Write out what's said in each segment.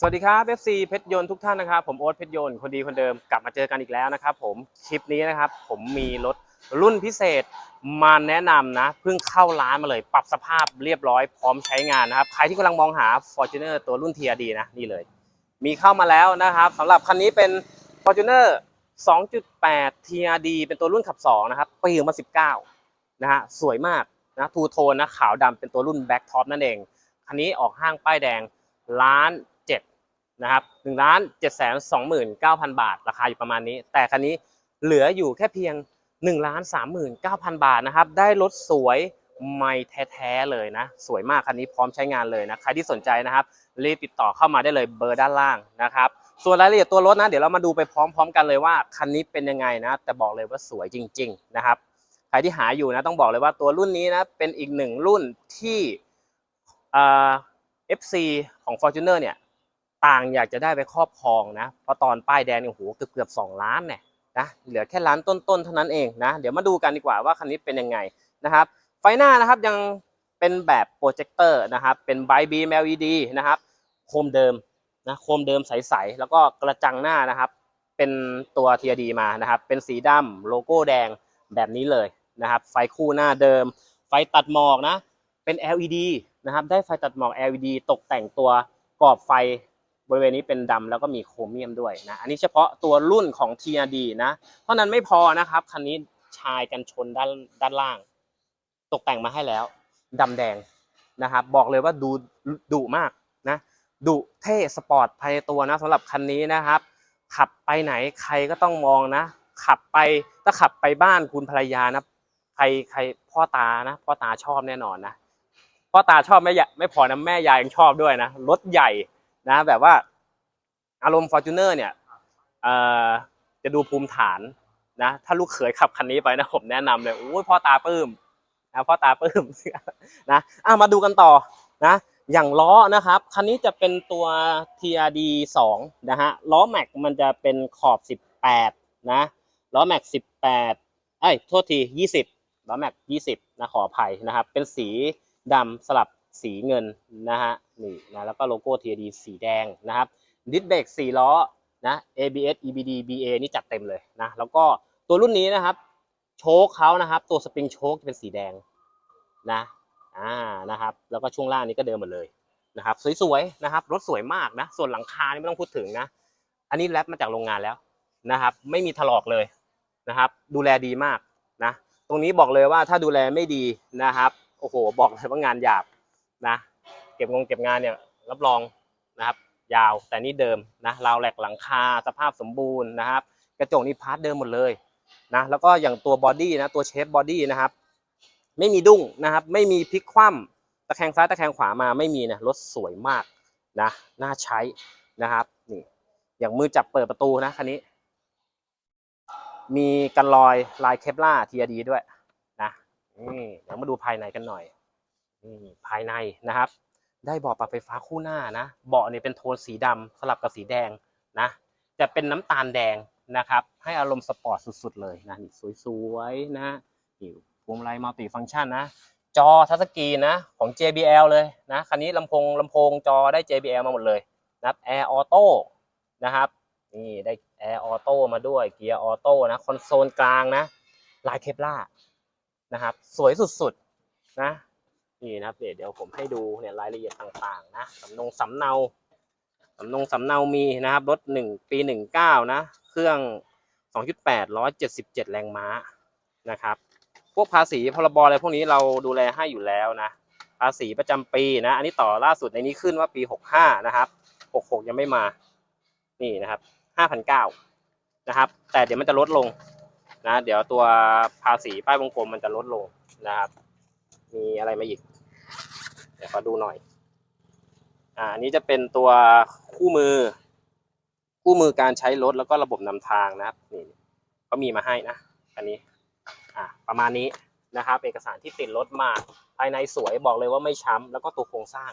สวัสดีครับ FC เพชรยนต์ทุกท่านนะครับ ผมโอ๊ตเพชรยนต์คนดีคนเดิมกลับมาเจอกันอีกแล้วนะครับผมคลิปนี้นะครับ ผมมีรถรุ่นพิเศษมาแนะนำนะเพิ่งเข้าร้านมาเลย ปรับสภาพเรียบร้อยพร้อมใช้งานนะครับ ใครที่กำลังมองหา Fortuner ตัวรุ่น TRD นะนี่เลย มีเข้ามาแล้วนะครับสำหรับคันนี้เป็น Fortuner 2.8 TRD เป็นตัวรุ่นขับ 2 นะครับปี2019 นะฮะสวยมากนะทูโทนนะขาวดำเป็นตัวรุ่นแบ็กท็อปนั่นเองคันนี้ออกห้างป้ายแดงล้าน นะครับหนึ่งล้านเจ็ดแสนสองหมื่นเก้าพันบาท ราคาอยู่ประมาณนี้ แต่คันนี้เหลืออยู่แค่เพียง1นึ่งล้านสามหมื่นเก้าพันบาทนะครับ ได้รถสวยไม่แท้ๆเลยนะ สวยมากคันนี้พร้อมใช้งานเลยนะ ใครที่สนใจนะครับ รีบติดต่อเข้ามาได้เลยเบอร์ด้านล่างนะครับ ส่วนรายละเอียดตัวรถนะ เดี๋ยวเรามาดูไปพร้อม ๆ กันเลยว่าคันนี้เป็นยังไงนะ แต่บอกเลยว่าสวยจริง ๆ นะครับ ใครที่หาอยู่นะต้องบอกเลยว่าตัวรุ่นนี้นะเป็นอีกหนึ่งรุ่นที่เอ่า FC ของ Fortuner เนี่ย ต่างอยากจะได้ไปครอบครองนะ เพราะตอนป้ายแดงเนี่ยโอ้โหเกือบเกือบสองล้านเนี่ยนะเหลือแค่ล้านต้นๆเท่านั้นเองนะ เดี๋ยวมาดูกันดีกว่าว่าคันนี้เป็นยังไงนะครับ ไฟหน้านะครับยังเป็นแบบโปรเจคเตอร์นะครับ เป็นไบบีม LED นะครับโคมเดิมนะโคมเดิมใสๆแล้วก็กระจังหน้านะครับ เป็นตัว TRD มานะครับ เป็นสีดำโลโก้แดงแบบนี้เลยนะครับ ไฟคู่หน้าเดิม ไฟตัดหมอกนะ เป็น LED นะครับ ได้ไฟตัดหมอก LED ตกแต่งตัวกรอบไฟ บริเวณนี้เป็นดำแล้วก็มีโครเมียมด้วยนะอันนี้เฉพาะตัวรุ่นของ TRD นะเท่านั้นไม่พอนะครับคันนี้ชายกันชนด้านด้านล่าง ตกแต่งมาให้แล้วดำแดงนะครับ บอกเลยว่าดูดุมากนะดุเท่สปอร์ตภายในตัวนะสำหรับคันนี้นะครับ ขับไปไหนใครก็ต้องมองนะ ขับไปถ้าขับไปบ้านคุณภรรยานะใครใครพ่อตานะพ่อตาชอบแน่นอนนะพ่อตาชอบไม่ไม่พอนะแม่ยายยังชอบด้วยนะรถใหญ่ นะแบบว่าอารมณ์ Fortuner เนี่ยเอ่อจะดูภูมิฐานนะถ้าลูกเขยขับคันนี้ไปนะผมแนะนำเลยโอ้ยพ่อตาปื้มนะพ่อตาปื้มนะอะมาดูกันต่อนะอย่างล้อนะครับ คันนี้จะเป็นตัว TRD 2นะฮะล้อแม็กมันจะเป็นขอบ 18นะล้อแม็ก18เอ้ยโทษที 20ล้อแม็ก20นะขออภัยนะครับ เป็นสีดำสลับสีเงินนะฮะ นี่นะแล้วก็โลโก้ TRD สีแดงนะครับดิสเบรก4ล้อนะ ABS EBD BA นี่จัดเต็มเลยนะแล้วก็ตัวรุ่นนี้นะครับ โชคเขานะครับ ตัวสปริงโชคจะเป็นสีแดงนะอ่านะครับ แล้วก็ช่วงล่างนี้ก็เดิมหมดเลยนะครับสวยๆนะครับรถสวยมากนะส่วนหลังคานี่ไม่ต้องพูดถึงนะ อันนี้แรปมาจากโรงงานแล้วนะครับ ไม่มีถลอกเลยนะครับ ดูแลดีมากนะ ตรงนี้บอกเลยว่าถ้าดูแลไม่ดีนะครับ โอ้โห บอกเลยว่างานหยาบนะ เก็บงงเก็บงานเนี่ยรับรองนะครับยาวแต่นี่เดิมนะราวแหลกหลังคาสภาพสมบูรณ์นะครับ กระจกนี่พาร์ทเดิมหมดเลยนะแล้วก็อย่างตัวบอดี้นะตัวเชฟบอดี้นะครับไม่มีดุ้งนะครับ ไม่มีพลิกคว่ำตะแคงซ้ายตะแคงขวามาไม่มีนะรถสวยมากนะน่าใช้นะครับนี่อย่างมือจับเปิดประตูนะคันนี้ มีกันรอยลายเคปล่าทีดีด้วยนะนี่เดี๋ยวมาดูภายในกันหน่อยนี่ภายในนะครับ ได้เบาะปรับไฟฟ้าคู่หน้านะเบาะเนี่ยเป็นโทนสีดำสลับกับสีแดงนะจะเป็นน้ำตาลแดงนะครับ ให้อารมณ์สปอร์ตสุดๆเลยนะนี่สวยๆนะนี่พวงมาลัยมัลติฟังก์ชันนะ จอทัชสกรีนนะของ JBL เลยนะคันนี้ลำโพงลำโพงจอได้ JBL มาหมดเลยนะครับแอร์ออโต้นะครับนี่ได้แอร์ออโต้มาด้วยเกียร์ออโต้นะคอนโซลกลางนะลายเคปล่านะครับ สวยสุดๆนะ นี่นะครับเดี๋ยวเดี๋ยวผมให้ดูเนี่ยรายละเอียดต่างๆนะสำนงสำเนาสำนงสำเนามีนะครับรถหนึ่งปีหนึ่งเก้านะ เครื่องสองจุดแปดร้อยเจ็ดสิบเจ็ดแรงม้านะครับ พวกภาษีพรบอะไรพวกนี้เราดูแลให้อยู่แล้วนะ ภาษีประจำปีนะ อันนี้ต่อล่าสุดในนี้ขึ้นว่าปีหกห้านะครับหกหกยังไม่มา นี่นะครับห้าพันเก้านะครับ แต่เดี๋ยวมันจะลดลงนะ เดี๋ยวตัวภาษีป้ายวงกลมมันจะลดลงนะครับ มีอะไรมาอีก เดี๋ยวขอดูหน่อย อ่านี้จะเป็นตัวคู่มือ คู่มือการใช้รถแล้วก็ระบบนำทางนะครับนี่ก็มีมาให้นะอันนี้ อะประมาณนี้นะครับเอกสารที่ติดรถมาภายในสวยบอกเลยว่าไม่ช้ำแล้วก็ตัวโครงสร้าง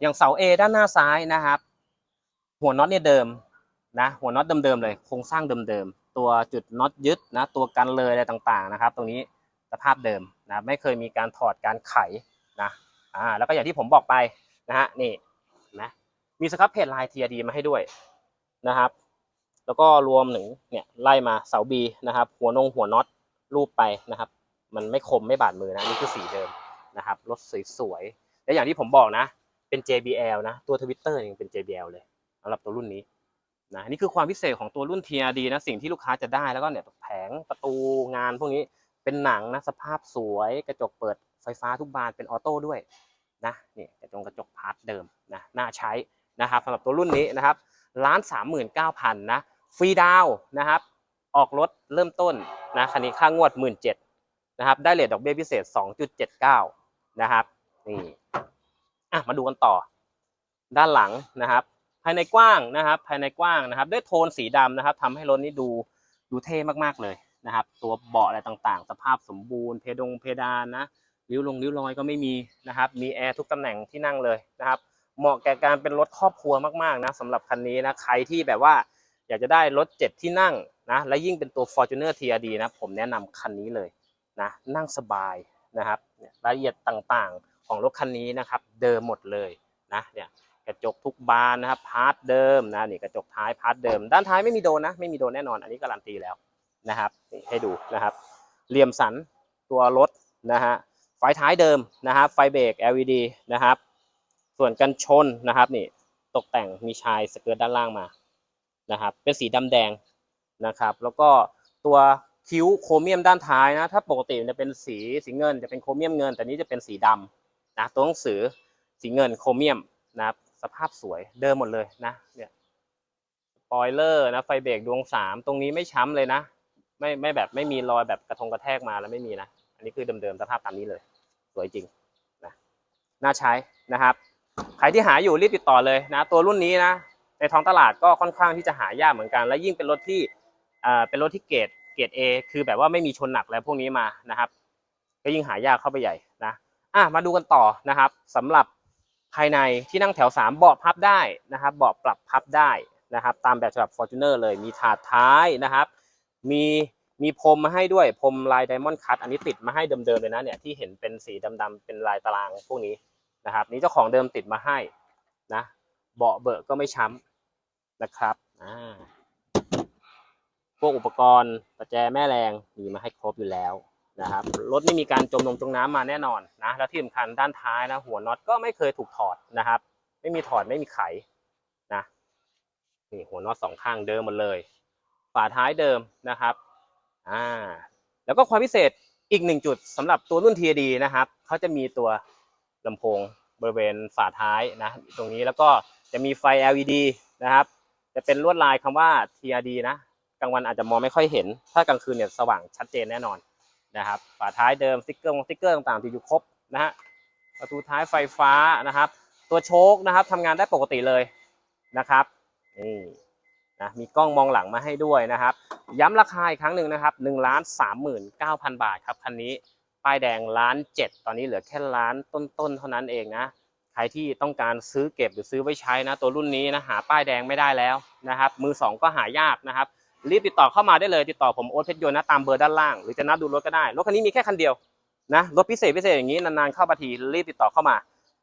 อย่างเสา A ด้านหน้าซ้ายนะครับ หัวน็อตเนี่ยเดิมนะ หัวน็อตเดิมๆเลยโครงสร้างเดิมๆตัวจุดน็อตยึดนะ ตัวกันเลยอะไรต่างๆนะครับ ตรงนี้สภาพเดิม นะไม่เคยมีการถอดการไขนะอ่าแล้วก็อย่างที่ผมบอกไปนะฮะนี่เห็นะมีสครับเพจลาย TRD มาให้ด้วยนะครับ แล้วก็รวมถึงเนี่ยไล่มาเสาบีนะครับ หัวนงหัวน็อตรูปไปนะครับ มันไม่คมไม่บาดมือนะนี่คือสีเดิมนะครับรถสวยๆและอย่างที่ผมบอกนะ เป็น JBL นะตัวทวิตเตอร์ยังเป็น JBL เลยสำหรับตัวรุ่นนี้นะนี่คือความพิเศษของตัวรุ่น TRD นะสิ่งที่ลูกค้าจะได้แล้วก็เนี่ยแผงประตูงานพวกนี้ เป็นหนังนะสภาพสวยกระจกเปิดไฟฟ้าทุกบานเป็นออโต้ด้วยนะนี่กระจกกระจกพาร์ทเดิมนะน่าใช้นะครับสำหรับตัวรุ่นนี้นะครับล้านสามหมื่นเก้าพันนะฟรีดาวนะครับ ออกรถเริ่มต้นนะคันนี้ค่างวดหมื่นเจ็ดนะครับได้เลทดอกเบี้ยพิเศษ2.79นะครับนี่อะมาดูกันต่อ ด้านหลังนะครับ ภายในกว้างนะครับ ภายในกว้างนะครับ ด้วยโทนสีดำนะครับทำให้รถนี้ดูดูเท่มากๆเลย นะครับ ตัวเบาะอะไรต่างๆ สภาพสมบูรณ์เพดงเพดานนะริ้วลงริ้วรอยก็ไม่มีนะครับ มีแอร์ทุกตำแหน่งที่นั่งเลยนะครับ เหมาะแก่การเป็นรถครอบครัวมากๆนะสำหรับคันนี้นะใครที่แบบว่าอยากจะได้รถเจ็ดที่นั่งนะและยิ่งเป็นตัว Fortuner TRD นะผมแนะนำคันนี้เลยนะนั่งสบายนะครับรายละเอียดต่างๆของรถคันนี้นะครับ เดิมหมดเลยนะเนี่ยกระจกทุกบานนะครับพาร์ทเดิมนะนี่กระจกท้ายพาร์ทเดิม ด้านท้ายไม่มีโดนนะไม่มีโดนแน่นอนอันนี้การันตีแล้ว นะครับให้ดูนะครับเหลี่ยมสันตัวรถนะฮะไฟท้ายเดิมนะครับไฟเบรก LED นะครับ ส่วนกันชนนะครับนี่ตกแต่งมีชายสเกิร์ตด้านล่างมานะครับเป็นสีดำแดงนะครับแล้วก็ตัวคิ้วโครเมียมด้านท้ายนะถ้าปกติจะเป็นสีสีเงินจะเป็นโครเมียมเงิน แต่นี้จะเป็นสีดำนะตัวหนังสือสีเงินโครเมียมนะครับสภาพสวยเดิมหมดเลยนะเนี่ยสปอยเลอร์นะไฟเบรกดวงสามตรงนี้ไม่ช้ำเลยนะ ไม่ไม่แบบไม่มีรอยแบบกระทงกระแทกมาแล้วไม่มีนะ อันนี้คือเดิมๆสภาพตามนี้เลย สวยจริงนะน่าใช้นะครับใครที่หาอยู่รีบติดต่อเลยนะ ตัวรุ่นนี้นะ ในท้องตลาดก็ค่อนข้างที่จะหายากเหมือนกัน และยิ่งเป็นรถที่อ่าเป็นรถที่เกรดเกรด A คือแบบว่าไม่มีชนหนักแล้วพวกนี้มานะครับ ก็ยิ่งหายากเข้าไปใหญ่นะอะมาดูกันต่อนะครับสำหรับภายในที่นั่งแถว 3 เบาะพับได้นะครับ เบาะปรับพับได้นะครับ ตามแบบฉบับ Fortuner เลยมีถาดท้ายนะครับ มีมีพรมมาให้ด้วยพรมลายไดมอนด์คัตอันนี้ติดมาให้เดิมๆเลยนะเนี่ยที่เห็นเป็นสีดำๆเป็นลายตารางพวกนี้นะครับ นี่เจ้าของเดิมติดมาให้นะเบาะเบอะก็ไม่ช้ำนะครับอ่าพวกอุปกรณ์ประแจแม่แรงมีมาให้ครบอยู่แล้วนะครับรถไม่มีการจมลงจมน้ำมาแน่นอนนะแล้วที่สำคัญด้านท้ายนะหัวน็อตก็ไม่เคยถูกถอดนะครับ ไม่มีถอดไม่มีไขนะนี่หัวน็อตสองข้างเดิมหมดเลย ฝาท้ายเดิมนะครับอ่าแล้วก็ความพิเศษอีกหนึ่งจุดสำหรับตัวรุ่น TD นะครับเขาจะมีตัวลำโพงบริเวณฝาท้ายนะตรงนี้แล้วก็จะมีไฟ LED นะครับ จะเป็นลวดลายคำว่า TRD นะกลางวันอาจจะมองไม่ค่อยเห็น ถ้ากลางคืนเนี่ยสว่างชัดเจนแน่นอนนะครับฝาท้ายเดิมสติ๊กเกอร์สติ๊กเกอร์ต่างๆที่อยู่ครบนะฮะประตูท้ายไฟฟ้านะครับ ตัวโชคนะครับทำงานได้ปกติเลยนะครับนี่ นะมีกล้องมองหลังมาให้ด้วยนะครับ ย้ำราคาอีกครั้งหนึ่งนะครับหนึ่งล้านสามหมื่นเก้าพันบาทครับคันนี้ป้ายแดงล้านเจ็ดตอนนี้เหลือแค่ล้านต้นๆเท่านั้นเองนะใครที่ต้องการซื้อเก็บหรือซื้อไว้ใช้นะตัวรุ่นนี้นะหาป้ายแดงไม่ได้แล้วนะครับ มือสองก็หายากนะครับ รีบติดต่อเข้ามาได้เลยติดต่อผมโอ๊ตเพชรยนต์นะตามเบอร์ด้านล่าง หรือจะนัดดูรถก็ได้รถคันนี้มีแค่คันเดียวนะรถพิเศษพิเศษอย่างนี้นานๆเข้ามาทีรีบติดต่อเข้ามา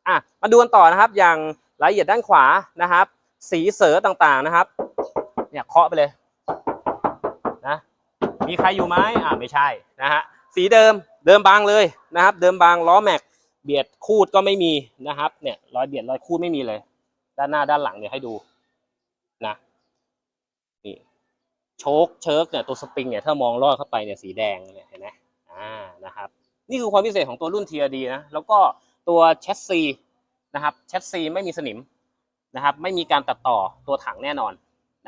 อะมาดูกันต่อนะครับ อย่างรายละเอียดด้านขวานะครับ สีเสือต่างๆนะครับ เนี่ยเคาะไปเลยนะมีใครอยู่ไหมอ่าไม่ใช่นะฮะสีเดิมเดิมบางเลยนะครับ เดิมบางล้อแม็กเบียดคูดก็ไม่มีนะครับเนี่ยรอยเบียดรอยคูดไม่มีเลย ด้านหน้าด้านหลังเนี่ยให้ดูนะนี่โชคเชิร์กเนี่ยตัวสปริงเนี่ยถ้ามองลอดเข้าไปเนี่ยสีแดงเนี่ยเห็นไหมอ่านะครับ นี่คือความพิเศษของตัวรุ่น TRD นะแล้วก็ตัวแชสซีนะครับแชสซีไม่มีสนิมนะครับ ไม่มีการตัดต่อตัวถังแน่นอน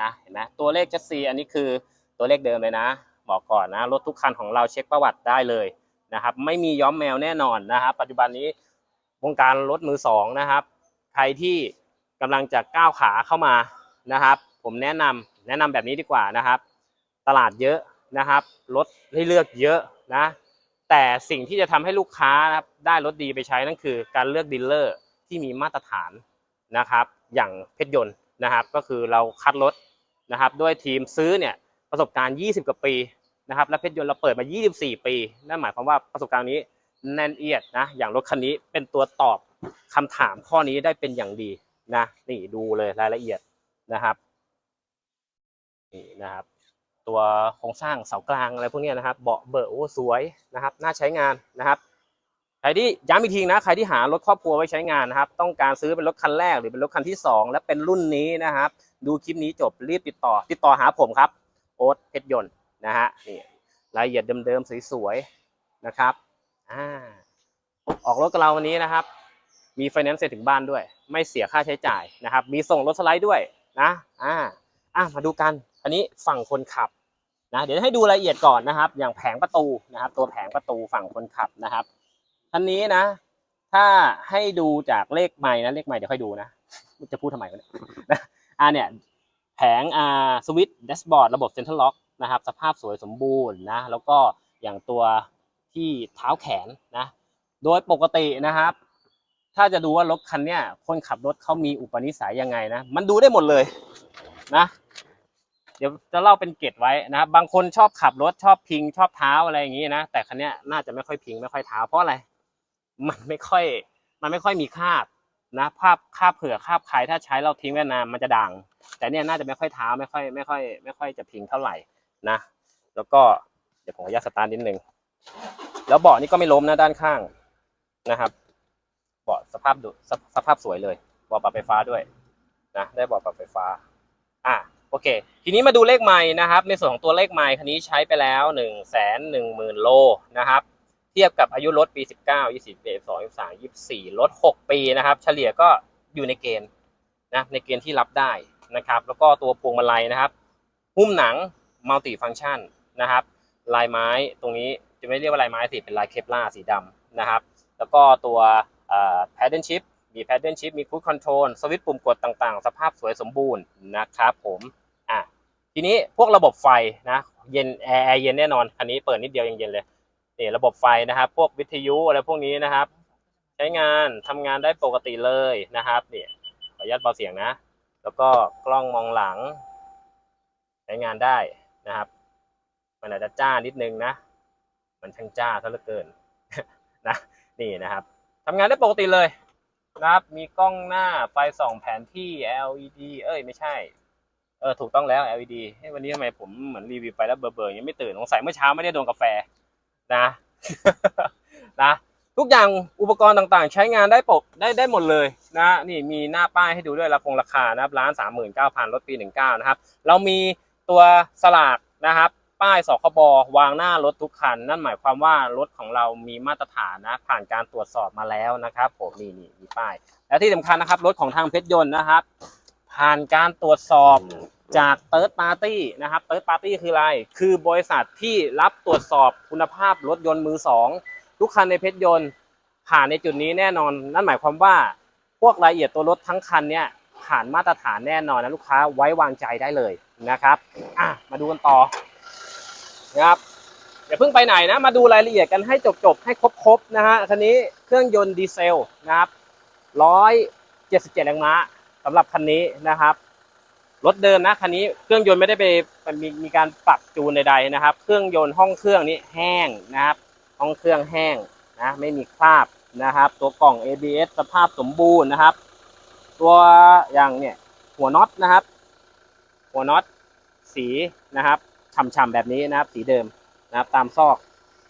นะเห็นไหมตัวเลขแชสซีอันนี้คือตัวเลขเดิมเลยนะ บอกก่อนนะรถทุกคันของเราเช็คประวัติได้เลยนะครับ ไม่มีย้อมแมวแน่นอนนะครับปัจจุบันนี้วงการรถมือสองนะครับใครที่กำลังจะก้าวขาเข้ามานะครับ ผมแนะนำแนะนำแบบนี้ดีกว่านะครับ ตลาดเยอะนะครับรถให้เลือกเยอะนะแต่สิ่งที่จะทำให้ลูกค้านะครับได้รถดีไปใช้นั่นคือ การเลือกดีลเลอร์ที่มีมาตรฐานนะครับ อย่างเพชรยนต์ นะครับ ก็คือเราคัดรถนะครับด้วยทีมซื้อเนี่ยประสบการณ์ 20 กว่าปีนะครับและเพชรยนต์เราเปิดมา 24 ปี นั่นหมายความว่าประสบการณ์นี้แน่นเอียดนะอย่างรถคันนี้เป็นตัวตอบคำถามข้อนี้ได้เป็นอย่างดีนะนี่ดูเลยรายละเอียดนะครับนี่นะครับ ตัวโครงสร้างเสากลางอะไรพวกนี้นะครับ เบาะเบอะโอ้สวยนะครับ น่าใช้งานนะครับ ใครที่ย้ำอีกทีนะใครที่หารถครอบครัวไว้ใช้งานนะครับ ต้องการซื้อเป็นรถคันแรกหรือเป็นรถคันที่สองและเป็นรุ่นนี้นะครับ ดูคลิปนี้จบรีบติดต่อ ติดต่อหาผมครับโอ๊ตเพชรยนต์นะฮะนี่รายละเอียดเดิมๆสวยๆนะครับอ่าออกรถกับเราวันนี้นะครับ มีไฟแนนซ์เสร็จถึงบ้านด้วย ไม่เสียค่าใช้จ่ายนะครับ มีส่งรถสไลด์ด้วยนะอ่าอะมาดูกันอันนี้ฝั่งคนขับนะเดี๋ยวให้ดูรายละเอียดก่อนนะครับ อย่างแผงประตูนะครับ ตัวแผงประตูฝั่งคนขับนะครับ คันนี้นะ ถ้าให้ดูจากเลขใหม่นะเลขใหม่เดี๋ยวค่อยดูนะจะพูดทำไมวะเนี่ยนะอ่าเนี่ยแผงอ่าสวิตช์แดชบอร์ดระบบเซ็นทรัลล็อกนะครับสภาพสวยสมบูรณ์นะ แล้วก็อย่างตัวที่เท้าแขนนะ โดยปกตินะครับ ถ้าจะดูว่ารถคันเนี้ยคนขับรถเขามีอุปนิสัยยังไงนะ มันดูได้หมดเลยนะ เดี๋ยวจะเล่าเป็นเกร็ดไว้นะครับบางคนชอบขับรถชอบพิงชอบเท้าอะไรอย่างนี้นะ แต่คันเนี้ยน่าจะไม่ค่อยพิงไม่ค่อยเท้าเพราะอะไร มันไม่ค่อยมันไม่ค่อยมีคาบนะภาพคาบเผื่อคาบใครถ้าใช้เราทิ้งไว้นานมันจะด่าง แต่เนี่ยน่าจะไม่ค่อยเท้าไม่ค่อยไม่ค่อยไม่ค่อยจะพิงเท่าไหร่นะ แล้วก็เดี๋ยวผมขออนุญาตสตาร์ทนิดนึงแล้วเบาะนี่ก็ไม่ล้มนะด้านข้างนะครับเบาะสภาพดูสภาพสวยเลยเบาะปรับไฟฟ้าด้วยนะได้เบาะปรับไฟฟ้า อะโอเค ทีนี้มาดูเลขไม้นะครับ ในส่วนของตัวเลขไม้คันนี้ใช้ไปแล้ว1นึ่งแสนหนึ่งหมื่นโลนะครับ เทียบกับอายุรถปี 19 20 22 23 24รถ6ปีนะครับ เฉลี่ยก็อยู่ในเกณฑ์นะในเกณฑ์ที่รับได้นะครับ แล้วก็ตัวพวงมาลัยนะครับ หุ้มหนังมัลติฟัง c t ชันนะครับ ลายไม้ตรงนี้จะไม่เรียกว่าลายไม้สิเป็นลายเคปลาร์สีดำนะครับ แล้วก็ตัวแพดเดิลชิพมีแพดเดิลชิพมีคูดคอนโทรลสวิตช์ปุ่มกดต่างๆ สภาพสวยสมบูรณ์นะครับผมอะทีนี้พวกระบบไฟนะเย็นแอร์เย็นแน่นอน คันนี้เปิดนิดเดียวยังเย็นเลย นี่ระบบไฟนะครับ พวกวิทยุอะไรพวกนี้นะครับ ใช้งานทำงานได้ปกติเลยนะครับนี่ขออนุญาตเบาเสียงนะ แล้วก็กล้องมองหลัง ใช้งานได้นะครับ มันอาจจะจ้านิดนึงนะ มันช่างจ้าซะเหลือเกินนะนี่นะครับทำงานได้ปกติเลยนะครับ มีกล้องหน้าไฟส่องแผนที่ LED เอ้ยไม่ใช่ เออถูกต้องแล้ว LED วันนี้ทำไมผมเหมือนรีวิวไปแล้วเบอร์เบอร์ยังไม่ตื่นสงสัยเมื่อเช้าไม่ได้โดนกาแฟ นะนะทุกอย่างอุปกรณ์ต่างๆ ใช้งานได้ปกได้ได้หมดเลยนะนี่มีหน้าป้ายให้ดูด้วยราคงราคานะครับร้านสามหมื่นเก้าพันรถปีหนึ่งเก้านะครับ เรามีตัวสลากนะครับ ป้ายสคบวางหน้ารถทุกคัน นั่นหมายความว่ารถของเรามีมาตรฐานนะผ่านการตรวจสอบมาแล้วนะครับผมนี่นี่มีป้าย และที่สำคัญนะครับรถของทางเพชรยนต์นะครับ ผ่านการตรวจสอบ จากเติร์ดปาร์ตี้นะครับเติร์ดปาร์ตี้คืออะไร คือบริษัทที่รับตรวจสอบคุณภาพรถยนต์มือสองทุกคันในเพชรยนต์ผ่านในจุดนี้แน่นอน นั่นหมายความว่าพวกรายละเอียดตัวรถทั้งคันเนี่ยผ่านมาตรฐานแน่นอนนะลูกค้าไว้วางใจได้เลยนะครับอะมาดูกันต่อนะครับอย่าเพิ่งไปไหนนะ มาดูรายละเอียดกันให้จบๆ ให้ครบๆนะฮะคันนี้เครื่องยนต์ดีเซลนะครับ177แรงม้าสำหรับคันนี้นะครับ รถเดิมนะคันนี้เครื่องยนต์ไม่ได้ไปมีมีการปรับจูนใดๆนะครับ เครื่องยนต์ห้องเครื่องนี้แห้งนะครับ ห้องเครื่องแห้งนะไม่มีคราบนะครับ ตัวกล่อง ABS สภาพสมบูรณ์นะครับ ตัวอย่างเนี่ยหัวน็อตนะครับ หัวน็อตสีนะครับฉ่ำๆแบบนี้นะครับ สีเดิมนะครับ ตามซอก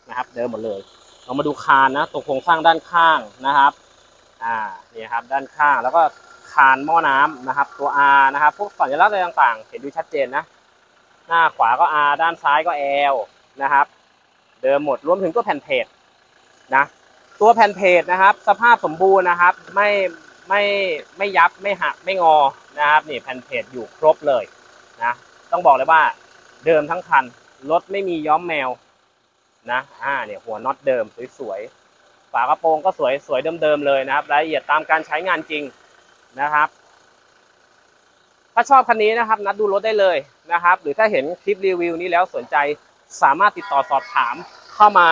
นะครับ เดิมหมดเลย เรามาดูคานนะตัวโครงสร้างด้านข้างนะครับ อ่านี่ครับด้านข้างแล้วก็ คานหม้อน้ำนะครับ ตัว R นะครับพวกสัญลักษณ์อะไรต่างๆ เห็นดูชัดเจนนะ หน้าขวาก็ R ด้านซ้ายก็ L นะครับ เดิมหมดรวมถึงตัวแผ่นเพจนะตัวแผ่นเพจนะครับ สภาพสมบูรณ์นะครับ ไม่ไม่ไม่ยับไม่หักไม่งอนะครับนี่แผ่นเพจอยู่ครบเลยนะต้องบอกเลยว่าเดิมทั้งคันรถไม่มีย้อมแมวนะอ่าเนี่ยหัวน็อตเดิมสวยๆฝากระโปรงก็สวยสวยเดิมๆเลยนะครับรายละเอียดตามการใช้งานจริง นะครับ ถ้าชอบคันนี้นะครับ นัดดูรถได้เลยนะครับ หรือถ้าเห็นคลิปรีวิวนี้แล้วสนใจสามารถติดต่อสอบถามเข้ามา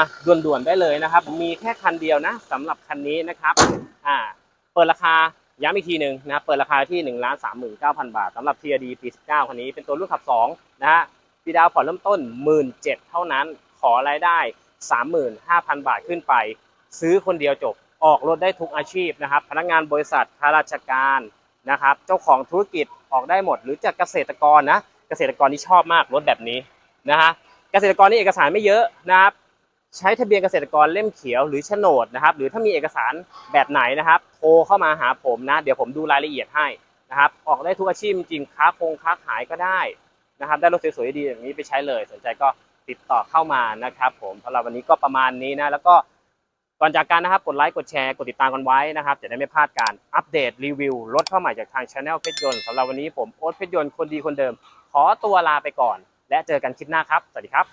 ด่วนๆได้เลยนะครับ มีแค่คันเดียวนะสำหรับคันนี้นะครับอ่าเปิดราคาย้ำอีกทีหนึ่งนะครับเปิดราคาที่1นึ่งล้านสามหมื่นเก้าพันบาทสำหรับ TRD ปี19คันนี้เป็นตัวรุ่นขับ2นะฮะปีดาวผ่อนเริ่มต้น 1 7ื่นเท่านั้นขอรายได้ 35,000 บาทขึ้นไป ซื้อคนเดียวจบ ออกรถได้ทุกอาชีพนะครับ พนักงานบริษัทข้าราชการนะครับ เจ้าของธุรกิจออกได้หมด หรือจากเกษตรกรนะเกษตรกรที่ชอบมากรถแบบนี้นะฮะเกษตรกรนี่เอกสารไม่เยอะนะครับ ใช้ทะเบียนเกษตรกรเล่มเขียวหรือโฉนดนะครับ หรือถ้ามีเอกสารแบบไหนนะครับโทรเข้ามาหาผมนะ เดี๋ยวผมดูรายละเอียดให้นะครับออกได้ทุกอาชีพจริงค้าคงค้าขายก็ได้นะครับ ได้รถสวยๆดีอย่างนี้ไปใช้เลย สนใจก็ติดต่อเข้ามานะครับ ผมสำหรับวันนี้ก็ประมาณนี้นะแล้วก็ ก่อนจากกันนะครับกดไลค์กดแชร์กดติดตามกันไว้นะครับจะได้ไม่พลาดการอัปเดตรีวิวรถเข้าใหม่จากทางช anel เพชรยนต์สำหรับวันนี้ผมโอ๊ตเพชรยนต์คนดีคนเดิม ขอตัวลาไปก่อน และเจอกันคลิปหน้าครับสวัสดีครับ